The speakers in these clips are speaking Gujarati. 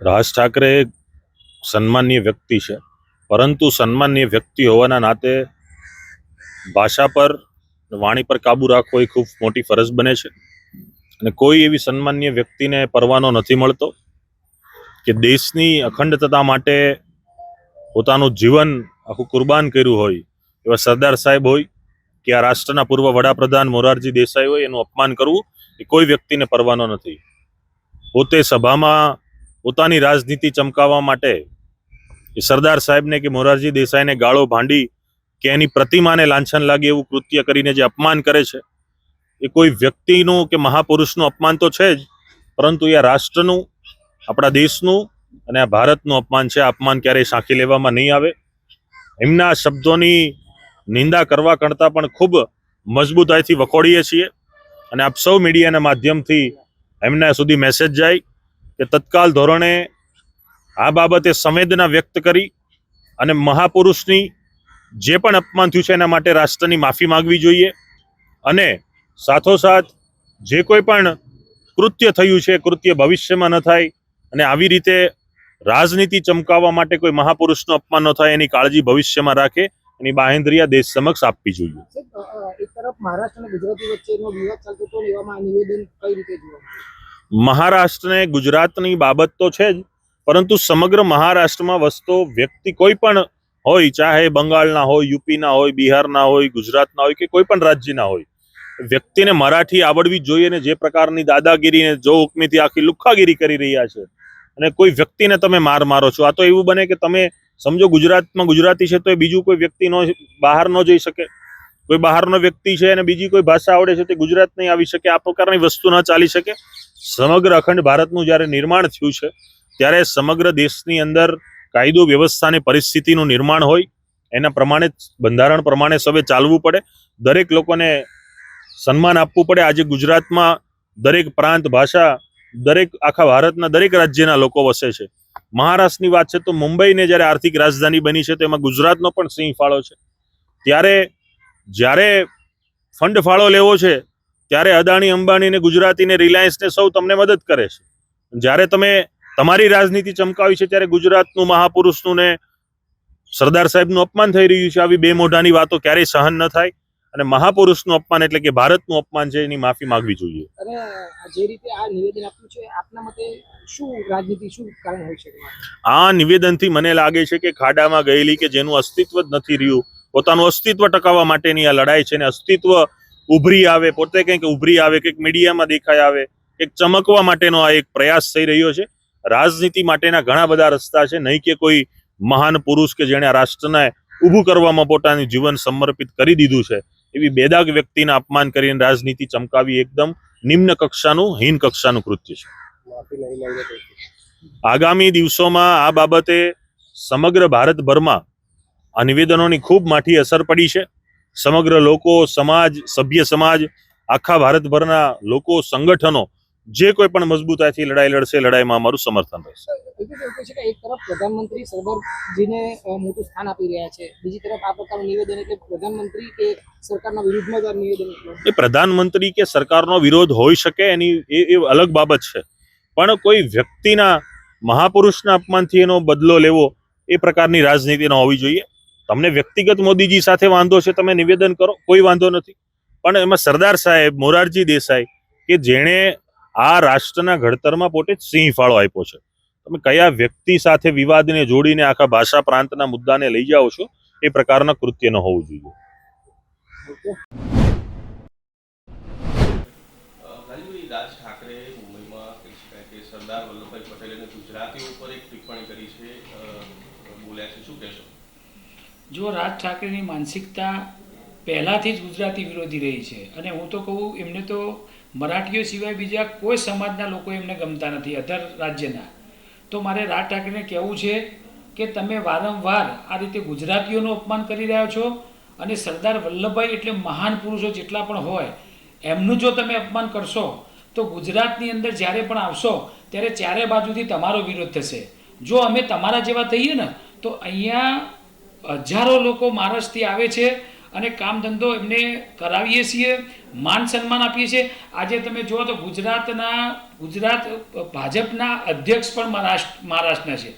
રાજ ઠાકરે એક સન્માનીય વ્યક્તિ છે. પરંતુ સન્માનીય વ્યક્તિ હોવાના નાતે ભાષા પર વાણી પર કાબુ રાખવો એ ખૂબ મોટી ફરજ બને છે. અને કોઈ એવી સન્માનીય વ્યક્તિને પરવાનો નથી મળતો કે દેશની અખંડતા માટે પોતાનું જીવન આખું કુરબાન કર્યું હોય, એવા સરદાર સાહેબ હોય કે આ રાષ્ટ્રના પૂર્વ વડાપ્રધાન મોરારજી દેસાઈ હોય, એનું અપમાન કરવું એ કોઈ વ્યક્તિને પરવાનો નથી. પોતે સભામાં પોતાની રાજનીતિ ચમકાવવા માટે એ સરદાર સાહેબને કે મોરારજી દેસાઈને ગાળો ભાંડી કે એની પ્રતિમાને લાંછન લાગે એવું કૃત્ય કરીને જે અપમાન કરે છે, એ કોઈ વ્યક્તિનું કે મહાપુરુષનું અપમાન તો છે જ, પરંતુ એ રાષ્ટ્રનું, આપણા દેશનું અને આ ભારતનું અપમાન છે. અપમાન ક્યારેય સાંખી લેવામાં નહીં આવે. એમના શબ્દોની નિંદા કરવા કરતાં પણ ખૂબ મજબૂતાઈથી વખોડીએ છીએ અને આપ સૌ મીડિયાના માધ્યમથી એમના સુધી મેસેજ જાય કે તત્કાલ ધોરણે આ બાબતે સંવેદના વ્યક્ત કરી અને મહાપુરુષની જે પણ અપમાન થયું છે એના માટે રાષ્ટ્રની માફી માંગવી જોઈએ અને સાથોસાથ જે કોઈ પણ કૃત્ય થયું છે, કૃત્ય ભવિષ્યમાં ન થાય અને આવી રીતે રાજનીતિ ચમકાવવા માટે કોઈ મહાપુરુષનું અપમાન ન થાય, એની કાળજી ભવિષ્યમાં રાખે, એની બાહેન્દ્રિયા દેશ સમક્ષ આપવી જોઈએ એક તરફ મહારાષ્ટ્ર અને ગુજરાતી વચ્ચેનો વિવાદ ચાલતો હતો, એવામાં નિવેદન કઈ રીતે જોવા? મહારાષ્ટ્રને ગુજરાતની બાબત તો છે જ, પરંતુ સમગ્ર મહારાષ્ટ્રમાં વસતો વ્યક્તિ કોઈ પણ હોય, ચાહે બંગાળના હોય, યુપીના હોય, બિહારના હોય, ગુજરાતના હોય કે કોઈ પણ રાજ્યના હોય, વ્યક્તિને મરાઠી આવડવી જોઈએ ને જે પ્રકારની દાદાગીરીને જો હુકમીથી આખી લુખ્ખાગીરી કરી રહ્યા છે, અને કોઈ વ્યક્તિને તમે માર મારો છો. આ તો એવું બને કે તમે સમજો ગુજરાતમાં ગુજરાતી છે તો એ બીજું કોઈ વ્યક્તિ નો બહાર ન જઈ શકે. કોઈ બહારનો વ્યક્તિ છે અને બીજી કોઈ ભાષા આવડે છે તે ગુજરાત નહીં આવી શકે. આ પ્રકારની વસ્તુ ન ચાલી શકે. સમગ્ર અખંડ ભારતનું જ્યારે નિર્માણ થયું છે, ત્યારે સમગ્ર દેશની અંદર કાયદો વ્યવસ્થાની પરિસ્થિતિનું નિર્માણ હોય, એના પ્રમાણે બંધારણ પ્રમાણે સૌએ ચાલવું પડે. દરેક લોકોને સન્માન આપવું પડે. આજે ગુજરાતમાં દરેક પ્રાંત, ભાષા, દરેક આખા ભારતના દરેક રાજ્યના લોકો વસે છે. મહારાષ્ટ્રની વાત છે તો મુંબઈને જ્યારે આર્થિક રાજધાની બની છે, તો એમાં ગુજરાતનો પણ સિંહ ફાળો છે. ત્યારે જ્યારે ફંડ ફાળો લેવો છે ત્યારે અદાણી અંબાણી ને ગુજરાતી ને રિલાયન્સ ને સૌ તમને મદદ કરે છે. જ્યારે તમે તમારી રાજનીતિ ચમકાવી છે ત્યારે ગુજરાતનું મહાપુરુષનું ને સરદાર સાહેબનું અપમાન થઈ રહ્યું છે. આવી બે મોઢાની વાતો ક્યારેય સહન ન થાય અને મહાપુરુષનું અપમાન એટલે કે ભારતનું અપમાન છે એની માફી માંગવી જોઈએ. અને જે રીતે આ નિવેદન આપ્યું છે આપના મતે શું રાજનીતિ શું કારણ હોઈ શકે આ નિવેદનથી મને લાગે છે કે ખાડામાં ગયેલી કે જેનું અસ્તિત્વ જ નથી રહ્યું પોતાનું અસ્તિત્વ ટકાવવા માટેની આ લડાઈ છે અને અસ્તિત્વ ઉભરી આવે પોતે કંઈક ઉભરી આવે કંઈક મીડિયામાં દેખાય આવે એક ચમકવા માટેનો આ એક પ્રયાસ થઈ રહ્યો છે. રાજનીતિ માટેના ઘણા બધા રસ્તા છે. નહીં કે કોઈ મહાન પુરુષ કે જેણે આ રાષ્ટ્રને ઊભું કરવામાં પોતાનું જીવન સમર્પિત કરી દીધું છે. એવી બેદાગ વ્યક્તિના અપમાન કરીને રાજનીતિ ચમકાવી એકદમ નિમ્ન કક્ષાનું હીન કક્ષાનું કૃત્ય છે. આગામી દિવસોમાં આ બાબતે સમગ્ર ભારતભરમાં આ નિવેદનોની ખૂબ માઠી અસર પડી છે. સમગ્ર લોકો સમાજ સભ્ય સમાજ આખા ભારતભરના લોકો સંગઠનો જે કોઈ પણ મજબૂતાઈથી લડાઈ લડશે લડાઈમાં અમારું સમર્થન રહેશે. એક તરફ પ્રધાનમંત્રી સરદારજીને મોટું સ્થાન આપી રહ્યા છે બીજી તરફ આ પ્રકારનું નિવેદન એટલે પ્રધાનમંત્રી કે સરકારના વિરુદ્ધમાં નિવેદન એ પ્રધાનમંત્રી કે સરકારનો વિરોધ હોઈ શકે એની એ એ અલગ બાબત છે. પણ કોઈ વ્યક્તિના મહાપુરુષના અપમાનથી એનો બદલો લેવો એ પ્રકારની રાજનીતિ ન હોવી જોઈએ. તમને વ્યક્તિગત મોદીજી સાથે વાંધો છે, તમે નિવેદન કરો. કોઈ વાંધો નથી. પણ એમાં સરદાર સાહેબ, મોરારજી દેસાઈ કે જેણે આ રાષ્ટ્રના ઘડતરમાં પોતે સિંહ ફાળો આપ્યો છે. તમે કયા વ્યક્તિ સાથે વિવાદને જોડીને આખા ભાષા પ્રાંતના મુદ્દાને લઈ જાઓ છો, એ પ્રકારના કૃત્ય ન હોવું જોઈએ. સરદાર વલ્લભભાઈ પટેલે ગુજરાતીઓ ઉપર એક ટિપ્પણી કરી છે. બોલ્યા છે. શું કહેશો? જો રાજ ઠાકરેની માનસિકતા પહેલાંથી જ ગુજરાતી વિરોધી રહી છે, અને હું તો કહું એમને તો મરાઠીઓ સિવાય બીજા કોઈ સમાજના લોકો એમને ગમતા નથી, અધર રાજ્યના. તો મારે રાજ ઠાકરેને કહેવું છે કે તમે વારંવાર આ રીતે ગુજરાતીઓનું અપમાન કરી રહ્યા છો અને સરદાર વલ્લભભાઈ એટલે મહાન પુરુષો જેટલા પણ હોય, એમનું જો તમે અપમાન કરશો, તો ગુજરાતની અંદર જ્યારે પણ આવશો, ત્યારે ચારે બાજુથી તમારો વિરોધ થશે. જો અમે તમારા જેવા થઈએ ને, તો અહીંયા હજારો લોકો મહારાષ્ટ્રથી આવે છે અને કામ ધંધો એમને કરાવીએ છીએ, માન સન્માન આપીએ છીએ. આજે તમે જુઓ તો ગુજરાતના, ગુજરાત ભાજપના અધ્યક્ષ પણ મહારાષ્ટ્ર, મહારાષ્ટ્રના છે.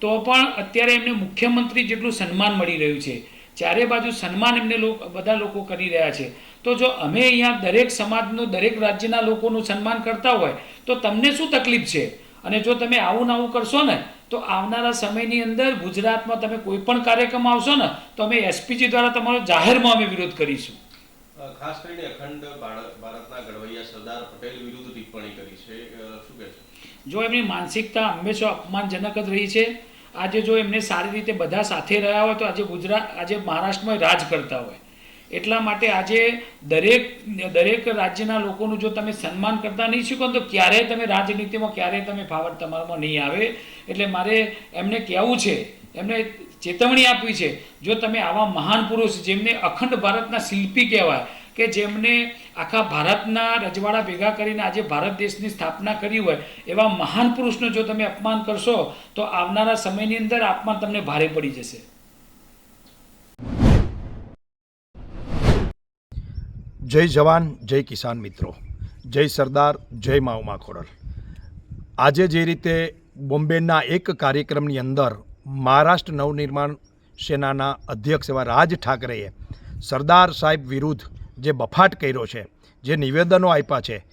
તો પણ અત્યારે એમને મુખ્યમંત્રી જેટલું સન્માન મળી રહ્યું છે. ચારે બાજુ સન્માન એમને બધા લોકો કરી રહ્યા છે. તો જો અમે અહીંયા દરેક સમાજનું, દરેક રાજ્યના લોકોનું સન્માન કરતા હોય, તો તમને શું તકલીફ છે? અને જો તમે આવું ને આવું કરશો ને તો આવનારા સમયની અંદર ગુજરાતમાં તમે કોઈ પણ કાર્યક્રમ આવશો ને તો અમે એસપીજી દ્વારા તમારો જાહેરમાં અમે વિરોધ કરીશું. ખાસ કરીને અખંડ ભારત ભારતના ઘડવૈયા સરદાર પટેલ વિરુદ્ધ ટિપ્પણી કરી છે. શું છે? જો એમની માનસિકતા હંમેશા અપમાનજનક જ રહી છે આજે જો એમને સારી રીતે બધા સાથે રહ્યા હોય તો આજે ગુજરાત આજે મહારાષ્ટ્રમાં રાજ કરતા હોય. એટલા માટે આજે દરેક દરેક રાજ્યના લોકોનું જો તમે સન્માન કરતા નહીં શીખો તો ક્યારેય તમે રાજનીતિમાં, ક્યારેય તમે ફાવર તમારામાં નહીં આવે. એટલે મારે એમને કહેવું છે, એમને ચેતવણી આપવી છે, જો તમે આવા મહાન પુરુષ જેમને અખંડ ભારતના શિલ્પી કહેવાય, કે જેમને આખા ભારતના રજવાડા ભેગા કરીને આજે ભારત દેશની સ્થાપના કરી હોય, એવા મહાન પુરુષનું જો તમે અપમાન કરશો, તો આવનારા સમયની અંદર અપમાન તમને ભારે પડી જશે. જય જવાન, જય કિસાન મિત્રો. જય સરદાર, જય માઉમા ખોડલ આજે જે રીતે બોમ્બેના એક કાર્યક્રમની અંદર મહારાષ્ટ્ર નવનિર્માણ સેનાના અધ્યક્ષ એવા રાજ ઠાકરેએ સરદાર સાહેબ વિરુદ્ધ જે બફાટ કર્યો છે, જે નિવેદનો આપ્યા છે,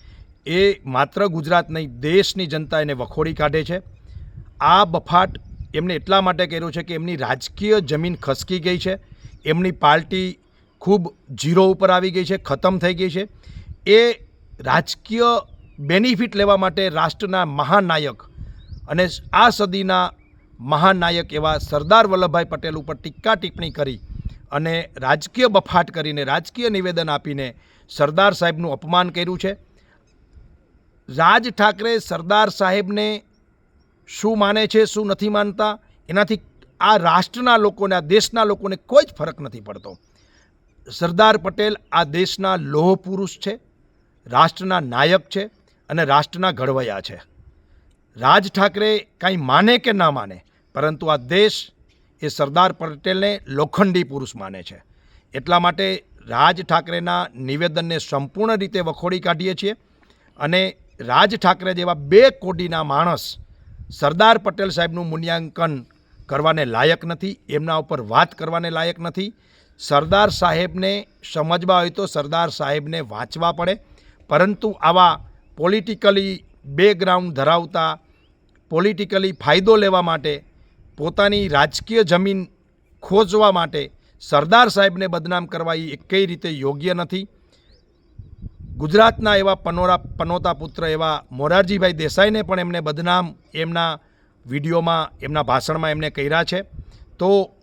એ માત્ર ગુજરાત નહીં, દેશની જનતા એને વખોડી કાઢે છે. આ બફાટ એમને એટલા માટે કર્યો છે કે એમની રાજકીય જમીન ખસકી ગઈ છે. એમની પાર્ટી ખૂબ ઝીરો ઉપર આવી ગઈ છે, ખતમ થઈ ગઈ છે. એ રાજકીય બેનિફિટ લેવા માટે રાષ્ટ્રના મહાનાયક અને આ સદીના મહાનાયક એવા સરદાર વલ્લભભાઈ પટેલ ઉપર ટીકા ટિપ્પણી કરી અને રાજકીય બફાટ કરીને, રાજકીય નિવેદન આપીને સરદાર સાહેબનું અપમાન કર્યું છે. રાજ ઠાકરે સરદાર સાહેબને શું માને છે, શું નથી માનતા, એનાથી આ રાષ્ટ્રના લોકોને, આ દેશના લોકોને કોઈ જ ફરક નથી પડતો. સરદાર પટેલ આ દેશના લોહ પુરુષ છે, રાષ્ટ્રના નાયક છે અને રાષ્ટ્રના ઘડવૈયા છે. રાજ ઠાકરે કાંઈ માને કે ના માને, પરંતુ આ દેશ એ સરદાર પટેલને લોખંડી પુરુષ માને છે. એટલા માટે રાજ ઠાકરેના નિવેદનને સંપૂર્ણ રીતે વખોડી કાઢીએ છીએ અને રાજ ઠાકરે જેવા બે કોડીના માણસ સરદાર પટેલ સાહેબનું મૂલ્યાંકન કરવાને લાયક નથી, એમના ઉપર વાત કરવાને લાયક નથી સરદાર સાહેબને સમજવા હોય તો સરદાર સાહેબને વાંચવા પડે. પરંતુ આવા પોલિટિકલી બેકગ્રાઉન્ડ ધરાવતા, પોલિટિકલી ફાયદો લેવા માટે, પોતાની રાજકીય જમીન ખોજવા માટે સરદાર સાહેબને બદનામ કરવા એ કઈ રીતે યોગ્ય નથી. ગુજરાતના એવા પનોરા, પનોતા પુત્ર એવા મોરારજીભાઈ દેસાઈને પણ એમને બદનામ એમના વિડીયોમાં, એમના ભાષણમાં એમને કર્યા છે. તો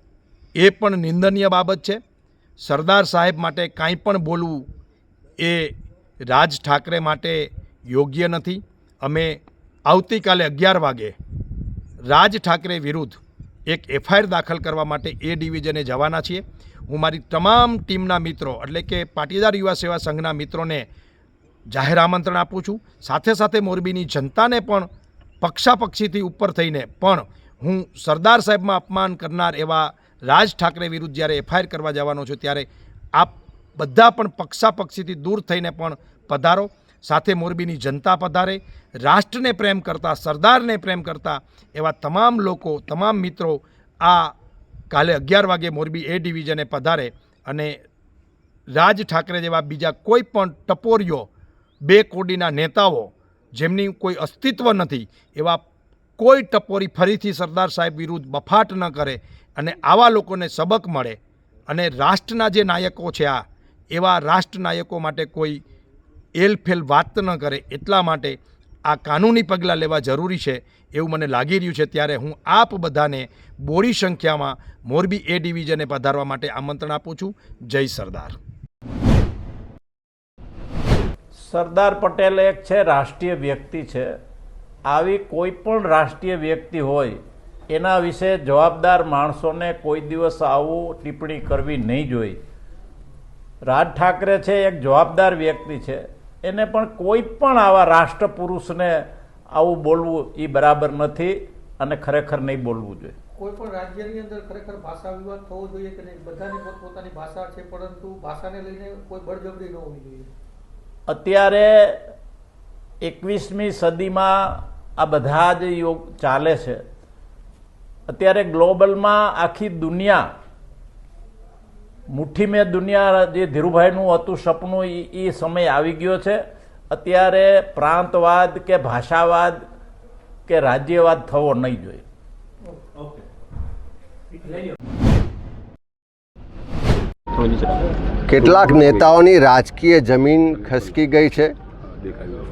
એ પણ નિંદનીય બાબત છે. સરદાર સાહેબ માટે કાંઈ પણ બોલવું એ રાજ ઠાકરે માટે યોગ્ય નથી. અમે આવતીકાલે અગિયાર વાગે રાજ ઠાકરે વિરુદ્ધ એક એફઆઈઆર દાખલ કરવા માટે એ ડિવિઝને જવાના છીએ. હું મારી તમામ ટીમના મિત્રો, એટલે કે પાટીદાર યુવા સેવા સંઘના મિત્રોને જાહેર આમંત્રણ આપું છું. સાથે સાથે મોરબીની જનતાને પણ પક્ષાપક્ષીથી ઉપર થઈને પણ હું સરદાર સાહેબમાં અપમાન કરનાર એવા રાજ ઠાકરે વિરુદ્ધ જ્યારે એફઆઈઆર કરવા જવાનો છો, ત્યારે આપ બધા પણ પક્ષાપક્ષીથી દૂર થઈને પણ પધારો. સાથે મોરબીની જનતા પધારે, રાષ્ટ્રને પ્રેમ કરતા, સરદારને પ્રેમ કરતા એવા તમામ લોકો, તમામ મિત્રો આ કાલે અગિયાર વાગે મોરબી એ ડિવિઝને પધારે અને રાજ ઠાકરે જેવા બીજા કોઈ પણ ટપોરીઓ, બે કોડીના નેતાઓ જેમની કોઈ અસ્તિત્વ નથી, એવા કોઈ ટપોરી ફરીથી સરદાર સાહેબ વિરુદ્ધ બફાટ ન કરે અને આવા લોકોને સબક મળે અને રાષ્ટ્રના જે નાયકો છે આ, એવા રાષ્ટ્ર નાયકો માટે કોઈ એલફેલ વાત ન કરે એટલા માટે આ કાનૂની પગલાં લેવા જરૂરી છે એવું મને લાગી રહ્યું છે. ત્યારે હું આપ બધાને બોડી સંખ્યામાં મોરબી એ ડિવિઝને પધારવા માટે આમંત્રણ આપું છું. જય સરદાર. સરદાર પટેલ એક છે, રાષ્ટ્રીય વ્યક્તિ છે. આવી કોઈ પણ રાષ્ટ્રીય વ્યક્તિ હોય એના વિશે જવાબદાર માણસોને કોઈ દિવસ આવું ટિપ્પણી કરવી નહીં જોઈ રાજ ઠાકરે છે એક જવાબદાર વ્યક્તિ છે. એને પણ કોઈ પણ આવા રાષ્ટ્ર પુરુષને આવું બોલવું એ બરાબર નથી અને ખરેખર નહીં બોલવું જોઈએ. કોઈ પણ રાજ્યની અંદર ખરેખર ભાષા વિવાદ થવો જોઈએ કે નહીં? બધાની પોતપોતાની ભાષા છે પરંતુ ભાષાને લઈને કોઈ બળજબરી ન હોવી જોઈએ. અત્યારે એકવીસમી સદીમાં આ બધા જ યોગ ચાલે છે. અત્યારે ગ્લોબલમાં આખી દુનિયા મુઠ્ઠી મેં દુનિયા જે ધીરુભાઈનું હતું સપનું એ સમય આવી ગયો છે. અત્યારે પ્રાંતવાદ કે ભાષાવાદ કે રાજ્યવાદ થવો નહીં જોઈએ. કેટલાક નેતાઓની રાજકીય જમીન ખસકી ગઈ છે.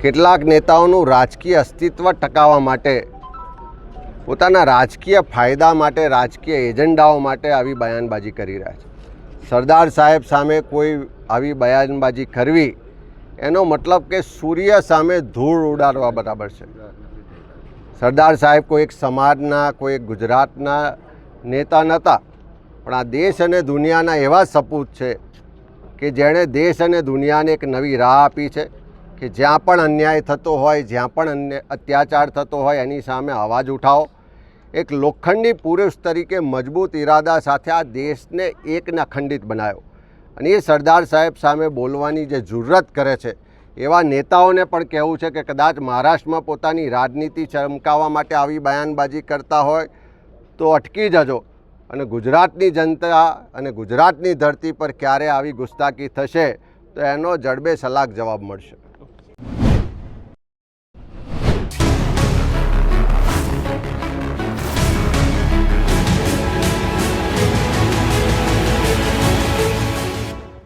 કેટલાક નેતાઓનું રાજકીય અસ્તિત્વ ટકાવવા માટે પોતાના રાજકીય ફાયદા માટે, રાજકીય એજન્ડાઓ માટે આવી બયાનબાજી કરી રહ્યા છે. સરદાર સાહેબ સામે કોઈ આવી બયાનબાજી કરવી, એનો મતલબ કે સૂર્ય સામે ધૂળ ઉડાડવા બરાબર છે. સરદાર સાહેબ કોઈ એક સમાજના, કોઈ એક ગુજરાતના નેતા નહોતા પણ આ દેશ અને દુનિયાના એવા સપૂત છે કે જેણે દેશ અને દુનિયાને એક નવી રાહ આપી છે કે જ્યાં પણ અન્યાય થતો હોય, જ્યાં પણ અન્ય અત્યાચાર થતો હોય, એની સામે અવાજ ઉઠાવો. એક લોખંડી પુરુષ તરીકે મજબૂત ઈરાદા સાથે આ દેશને એકના ખંડિત બનાવ્યો અને એ સરદાર સાહેબ સામે બોલવાની જે જુરત કરે છે, એવા નેતાઓને પણ કહેવું છે કે કદાચ મહારાષ્ટ્રમાં પોતાની રાજનીતિ ચમકાવવા માટે આવી બયાનબાજી કરતા હોય તો અટકી જજો. અને ગુજરાતની જનતા અને ગુજરાતની ધરતી પર ક્યારે આવી ગુસ્તાકી થશે, તો એનો જડબે સલાક જવાબ મળશે.